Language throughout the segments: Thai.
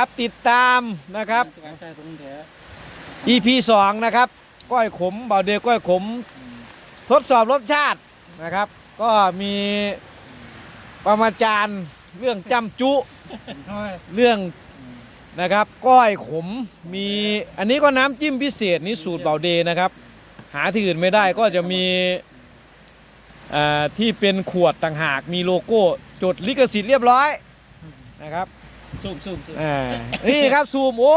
ครับติดตามนะครับการใช้ของแท้ EP 2นะครับ ก้อยขมเบาเดยก้อยขม ทดสอบรสชาตินะครับ ก็มีประมาจารย์เรื่องจำจุ เรื่องนะครับ ก้อยขมมีอันนี้ก็น้ำจิ้มพิเศษนี่สูตรเบาเดนะครับ หาที่อื่นไม่ได้ก็จะมีที่เป็นขวดต่างหากมีโลโก้ จดลิขสิทธิ์เรียบร้อยนะครับ สูบสูบสูบอ่านี่ครับซูมโอ้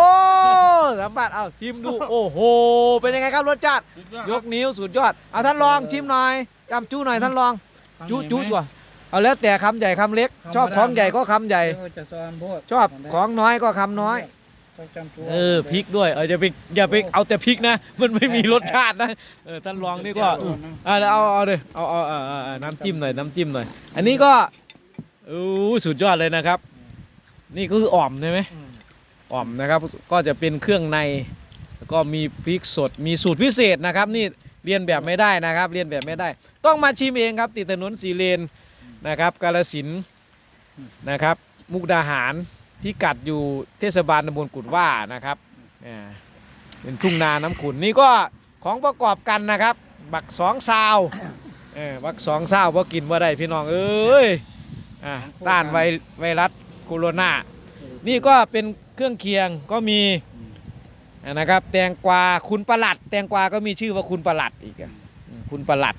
สัมผัสเอาชิมดูโอ้โหเป็นยังไงครับรสชาติสุดยอดยกนิ้วสุดยอดเอาท่านลองชิมหน่อยจำจูหน่อยท่านลองจูจูตัวเอาแล้วแต่คำใหญ่คำเล็ก ชอบของใหญ่ก็คำใหญ่เดี๋ยวจะซ้อนโพดชอบของน้อยก็คำน้อยต้องจำตัวเออพริกด้วยเอออย่าไปอย่าไปเอาแต่พริกนะ มันไม่มีรสชาตินะเออท่านลองนี่ก็อ่าเอาเอาเลยเอาเอาเอาเอาเอาน้ำจิ้มหน่อยน้ำจิ้มหน่อย อันนี้ก็อู้สุดยอดเลยนะครับ นี่ก็คืออ่อมใช่ไหมอ่อมนะครับ ก็จะเป็นเครื่องในแล้วก็มีพริกสดมีสูตรพิเศษนะครับ นี่เรียนแบบไม่ได้นะครับ เรียนแบบไม่ได้ ต้องมาชิมเองครับ ติดถนนสีเลนนะครับ กาลสินนะครับ มุกดาหารพิกัดอยู่เทศบาลตำบลกุดว่านะครับอ่าเป็นทุ่งนาน้ำขุนนี่ก็ของประกอบกันนะครับ บักสองซาวเออบักสองซาวพอกินว่าได้พี่น้องเอ้ยอ่าต้านไวไวรัส โคโรนานี่ก็เป็นเครื่องเคียงก็มีอ่านะครับ แตงกวาคุณประหลัด แตงกวาก็มีชื่อว่าคุณประหลัดอีกอะอืมคุณประหลัด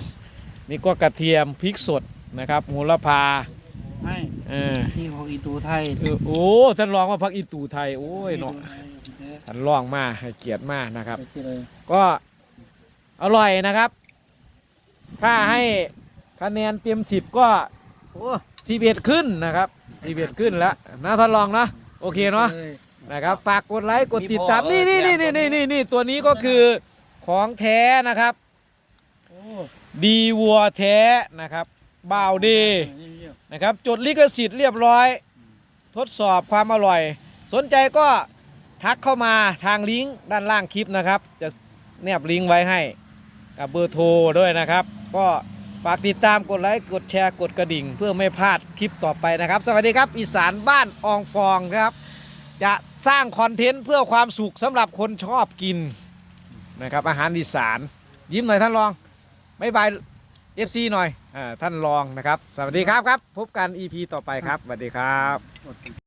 นี่ก็กระเทียมพริกสดนะครับโหระพาให้เออที่ของอีตูไทยเออโอ้ท่านรองว่าพักอีตูไทยโอ้ยเนาะท่านรองมาให้เกียรติมากนะครับไปที่เลยก็อร่อยนะครับ ถ้าให้คะแนนเต็มสิบก็ โอ้สิบเอ็ดขึ้นนะครับสิบเอ็ดขึ้นแล้วนะท่านรองนะโอเคเนาะเลยนะครับฝากกดไลค์กดติดตามนี่นี่นี่นี่นี่นี่นี่ตัวนี้ก็คือของแท้นะครับโอ้ดีวัวแท้นะครับบ่าวดีนะครับจดลิขสิทธิ์เรียบร้อย ทดสอบความอร่อย สนใจก็ทักเข้ามาทางลิงก์ด้านล่างคลิปนะครับ จะแนบลิงก์ไว้ให้กับเบอร์โทรด้วยนะครับ ก็ ฝากติดตามกดไลค์กดแชร์กดกระดิ่ง เพื่อไม่พลาดคลิปต่อไปนะครับ สวัสดีครับอีสานบ้านอองฟองครับ จะสร้างคอนเทนต์เพื่อความสุขสำหรับคนชอบกินนะครับอาหารอีสาน ยิ้มหน่อยท่านรองบายบาย FC หน่อยอาท่านรองนะครับ สวัสดีครับครับ พบกัน EP ต่อไปครับสวัสดีครับ